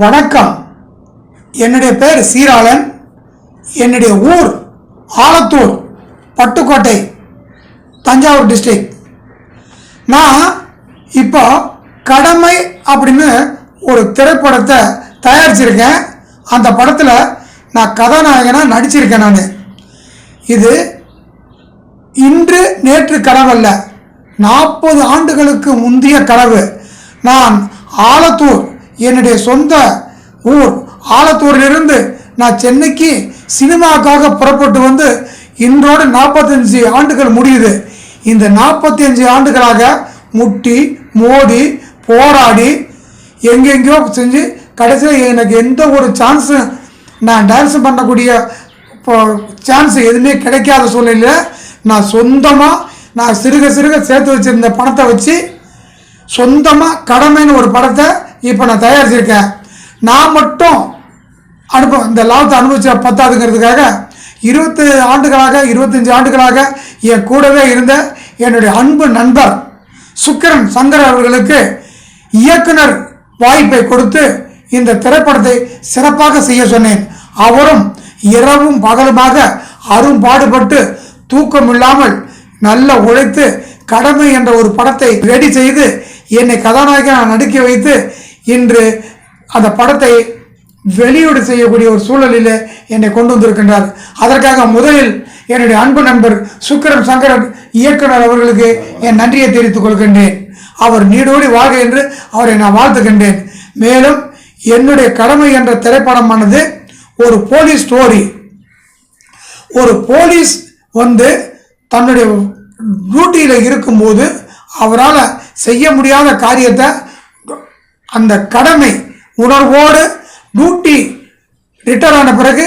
வணக்கம். என்னுடைய பேர் சீராளன். என்னுடைய ஊர் ஆலத்தூர் பட்டுக்கோட்டை தஞ்சாவூர் டிஸ்ட்ரிக்ட் நான் இப்போ கடமை அப்படின்னு ஒரு திரைப்படத்தை தயாரிச்சிருக்கேன். அந்த படத்தில் நான் கதாநாயகனாக நடிச்சிருக்கேன் நான். இது இன்று நேற்று கனவல்ல. நாற்பது ஆண்டுகளுக்கு முந்தைய கனவு. நான் ஆலத்தூர் என்னுடைய சொந்த ஊர் ஆலத்தூரிலிருந்து நான் சென்னைக்கு சினிமாக்காக புறப்பட்டு வந்து இன்றோடு நாற்பத்தஞ்சு ஆண்டுகள் முடியுது. இந்த நாற்பத்தி அஞ்சு ஆண்டுகளாக முட்டி மோடி போராடி எங்கெங்கேயோ செஞ்சு கடைசியில் எனக்கு எந்த ஒரு சான்ஸும் நான் டான்ஸ் பண்ணக்கூடிய இப்போ சான்ஸ் எதுவுமே கிடைக்காத சூழ்நிலையில் நான் சொந்தமாக நான் சிறுக சிறுக சேர்த்து வச்சிருந்த பணத்தை வச்சு சொந்தமாக கடமைன்னு ஒரு படத்தை இப்போ நான் தயாரிச்சிருக்கேன். நான் மட்டும் அனுபவம் இந்த லாபத்தை அனுபவிச்ச பத்தாதுங்கிறதுக்காக இருபத்தி ஆண்டுகளாக இருபத்தஞ்சு ஆண்டுகளாக என் கூடவே இருந்த என்னுடைய அன்பு நண்பர் சுக்கிரன் சங்கர் அவர்களுக்கு இயக்குனர் வாய்ப்பை கொடுத்து இந்த திரைப்படத்தை சிறப்பாக செய்ய சொன்னேன். அவரும் இரவும் பகலுமாக அரும்பாடுபட்டு தூக்கம் இல்லாமல் நல்ல உழைத்து கடமை என்ற ஒரு படத்தை ரெடி செய்து என்னை கதாநாயகனாக நடிக்க வைத்து இன்று அந்த படத்தை வெளியீடு செய்யக்கூடிய ஒரு சூழலில் என்னை கொண்டு வந்திருக்கின்றார். அதற்காக முதலில் என்னுடைய அன்பு நண்பர் சுக்கிரன் சங்கரன் இயக்குனர் அவர்களுக்கு என் நன்றியை தெரிவித்துக் கொள்கின்றேன். அவர் நீடோடி வாழ்க என்று அவரை நான் வாழ்த்துகின்றேன். மேலும் என்னுடைய கடமை என்ற திரைப்படமானது ஒரு போலீஸ் ஸ்டோரி. ஒரு போலீஸ் வந்து தன்னுடைய டியூட்டியில் இருக்கும்போது அவரால் செய்ய முடியாத காரியத்தை அந்த கடமை உணர்வோடு டியூட்டி ரிட்டர் ஆன பிறகு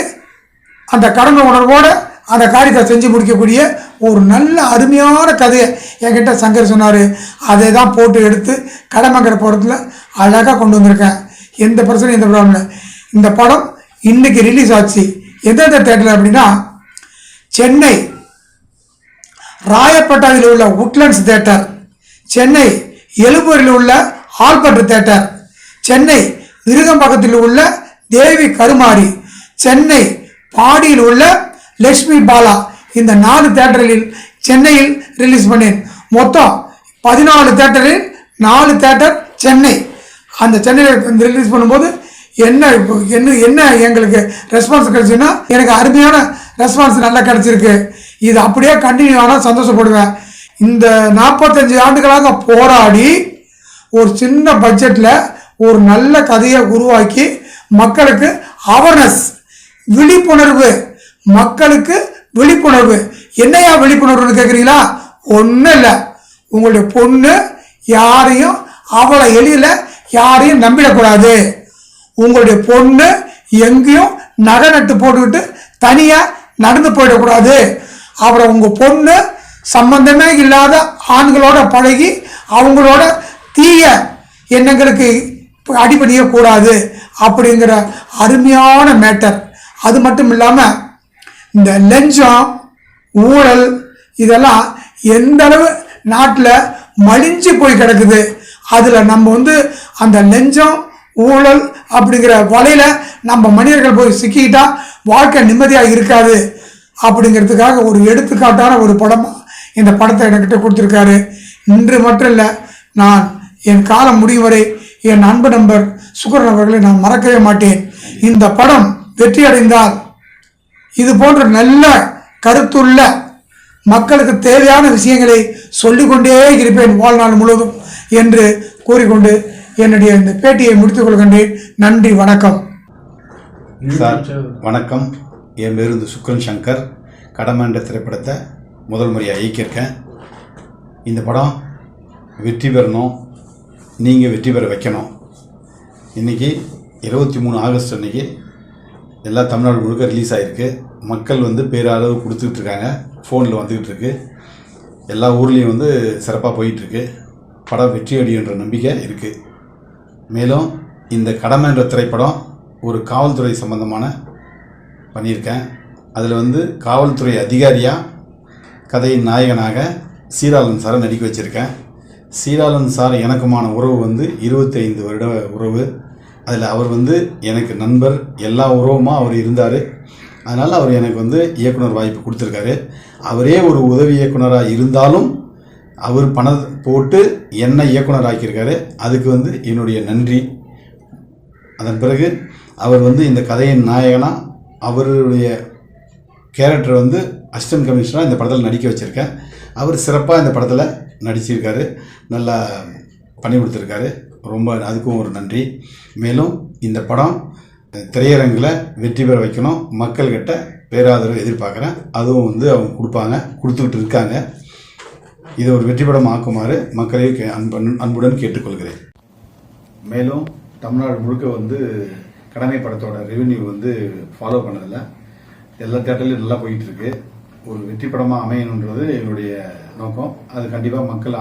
அந்த கடமை உணர்வோடு அந்த காரியத்தை செஞ்சு முடிக்கக்கூடிய ஒரு நல்ல அருமையான கதையை என்கிட்ட சங்கர் சொன்னார். அதை தான் போட்டு எடுத்து கடமைங்கிற படத்தில் அழகாக கொண்டு வந்திருக்கேன். எந்த பிரச்சனையும் எந்த ப்ராப்ளம் இல்லை. இந்த படம் இன்னைக்கு ரிலீஸ் ஆச்சு. எந்தெந்த தேட்டரில் அப்படின்னா சென்னை ராயப்பட்டாவில் உள்ள உட்லண்ட்ஸ் தேட்டர் சென்னை எழும்பூரில் உள்ள ஆல்பர்ட் தேட்டர். சென்னை விருகம்பக்கத்தில் உள்ள தேவி கருமாரி. சென்னை பாடியில் உள்ள லட்சுமி பாலா. இந்த நாலு தேட்டரில் சென்னையில் ரிலீஸ் பண்ணேன். மொத்தம் பதினாலு தேட்டரில் நாலு தேட்டர் சென்னை. அந்த சென்னையில் ரிலீஸ் பண்ணும்போது என்ன என்ன என்ன எங்களுக்கு ரெஸ்பான்ஸ் கிடைச்சுன்னா எனக்கு அருமையான ரெஸ்பான்ஸ் நல்லா கிடச்சிருக்கு. இது அப்படியே கண்டினியூ ஆனால் சந்தோஷப்படுவேன். இந்த நாற்பத்தஞ்சு ஆண்டுகளாக போராடி ஒரு சின்ன பட்ஜெட்டில் ஒரு நல்ல கதையை உருவாக்கி மக்களுக்கு அவேர்னஸ் விழிப்புணர்வு மக்களுக்கு விழிப்புணர்வு. என்னையா விழிப்புணர்வுன்னு கேட்குறீங்களா ஒன்றும் இல்லை. உங்களுடைய பொண்ணு யாரையும் அவளை எளியில் யாரையும் நம்பிடக்கூடாது. உங்களுடைய பொண்ணு எங்கேயும் நகை நட்டு போட்டுக்கிட்டு தனியாக நடந்து போயிடக்கூடாது. அப்புறம் உங்கள் பொண்ணு சம்பந்தமே இல்லாத ஆண்களோட பழகி அவங்களோட தீய எண்ணங்களுக்கு அடிபடியக்கூடாது அப்படிங்கிற அருமையான மேட்டர். அது மட்டும் இல்லாமல் இந்த லஞ்சம் ஊழல் இதெல்லாம் எந்த அளவு நாட்டில் மலிஞ்சு போய் கிடக்குது. அதில் நம்ம வந்து அந்த லஞ்சம் ஊழல் அப்படிங்கிற வலையில் நம்ம மனிதர்கள் போய் சிக்கிக்கிட்டா வாழ்க்கை நிம்மதியாக இருக்காது அப்படிங்கிறதுக்காக ஒரு எடுத்துக்காட்டான ஒரு படமாக இந்த படத்தை என்கிட்ட கொடுத்துருக்காரு. இன்று மட்டும் இல்லை நான் என் காலம் முடியும் வரை என் அன்பு நண்பர் சுகரன் அவர்களை நான் மறக்கவே மாட்டேன். இந்த படம் வெற்றி அடைந்தால் இது போன்ற நல்ல கருத்துள்ள மக்களுக்கு தேவையான விஷயங்களை சொல்லிக்கொண்டே இருப்பேன் வாழ்நாள் முழுவதும் என்று கூறிக்கொண்டு என்னுடைய இந்த பேட்டியை முடித்துக் கொள்கின்றேன். நன்றி வணக்கம். சார் வணக்கம். என் பேருந்து சுக்கன் சுக்ரன் சங்கர். கடமன்ற திரைப்படத்தை முதல் முறையாக இயக்கியிருக்கேன். இந்த படம் வெற்றி பெறணும். நீங்கள் வெற்றி பெற வைக்கணும். இன்றைக்கி இருபத்தி மூணு ஆகஸ்ட் அன்னைக்கு எல்லா தமிழ்நாடு முழுக்க ரிலீஸ் ஆகிருக்கு மக்கள் வந்து பேரளவு கொடுத்துக்கிட்டு இருக்காங்க. ஃபோனில் வந்துக்கிட்டு இருக்கு. எல்லா ஊர்லேயும் வந்து சிறப்பாக போயிட்டுருக்கு படம் வெற்றி அடையுன்ற நம்பிக்கை இருக்குது மேலும் இந்த கடமை என்ற திரைப்படம் ஒரு காவல்துறை சம்பந்தமான பண்ணியிருக்கேன். அதில் வந்து காவல்துறை அதிகாரியாக கதையின் நாயகனாக சீராளன் சாரை நடிக்க வச்சுருக்கேன். சீராளன் சார் எனக்குமான உறவு வந்து இருபத்தைந்து வருட உறவு. அதில் அவர் வந்து எனக்கு நண்பர் எல்லா உறவுமா அவர் இருந்தார். அதனால் அவர் எனக்கு வந்து இயக்குனர் வாய்ப்பு கொடுத்துருக்காரு. அவரே ஒரு உதவி இயக்குனராக இருந்தாலும் அவர் பணம் போட்டு என்னை இயக்குனர் ஆக்கியிருக்காரு. அதுக்கு வந்து என்னுடைய நன்றி. அதன் பிறகு அவர் வந்து இந்த கதையின் நாயகனாக அவருடைய கேரக்டர் வந்து அசிஸ்டன்ட் கமிஷனராக இந்த படத்தில் நடிக்க வச்சுருக்கேன். அவர் சிறப்பாக இந்த படத்தில் நடிச்சிருக்காரு. நல்லா பண்ணி கொடுத்துருக்காரு. ரொம்ப அதுக்கும் ஒரு நன்றி. மேலும் இந்த படம் திரையரங்கில் வெற்றி பெற வைக்கணும். மக்கள்கிட்ட பேராதரவு எதிர்பார்க்குறேன். அதுவும் வந்து அவங்க கொடுப்பாங்க. கொடுத்துக்கிட்டு இருக்காங்க. இதை ஒரு வெற்றி படம் ஆக்குமாறு மக்களை கே- அன்பு அன்புடன் கேட்டுக்கொள்கிறேன். மேலும் தமிழ்நாடு முழுக்க வந்து கடமை படத்தோட ரெவென்யூ வந்து ஃபாலோ பண்ணதில்லை எல்லா தேட்டர்லையும் நல்லா போயிட்டுருக்கு ஒரு வெற்றி படமாக அமையணுன்றது என்னுடைய நோக்கம். அது கண்டிப்பாக மக்கள்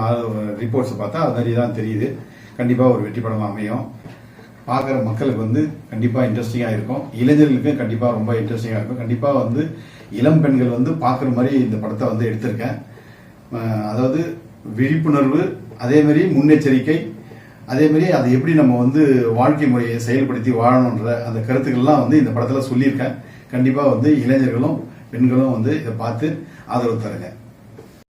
ரிப்போர்ட்ஸை பார்த்தா அது மாதிரி தான் தெரியுது. கண்டிப்பாக ஒரு வெற்றி படமாக அமையும். பார்க்குற மக்களுக்கு வந்து கண்டிப்பாக இன்ட்ரெஸ்டிங்காக இருக்கும். இளைஞர்களுக்கு கண்டிப்பாக ரொம்ப இன்ட்ரெஸ்டிங்காக இருக்கும். கண்டிப்பாக வந்து இளம் பெண்கள் வந்து பார்க்குற மாதிரி இந்த படத்தை வந்து எடுத்திருக்கேன். அதாவது விழிப்புணர்வு அதேமாரி முன்னெச்சரிக்கை அதேமாரி அதை எப்படி நம்ம வந்து வாழ்க்கை முறையை செயல்படுத்தி வாழணுன்ற அந்த கருத்துக்கள்லாம் வந்து இந்த படத்தில் சொல்லியிருக்கேன். கண்டிப்பாக வந்து இளைஞர்களும் பெண்களும் வந்து இதை பார்த்து ஆதரவு தருங்க.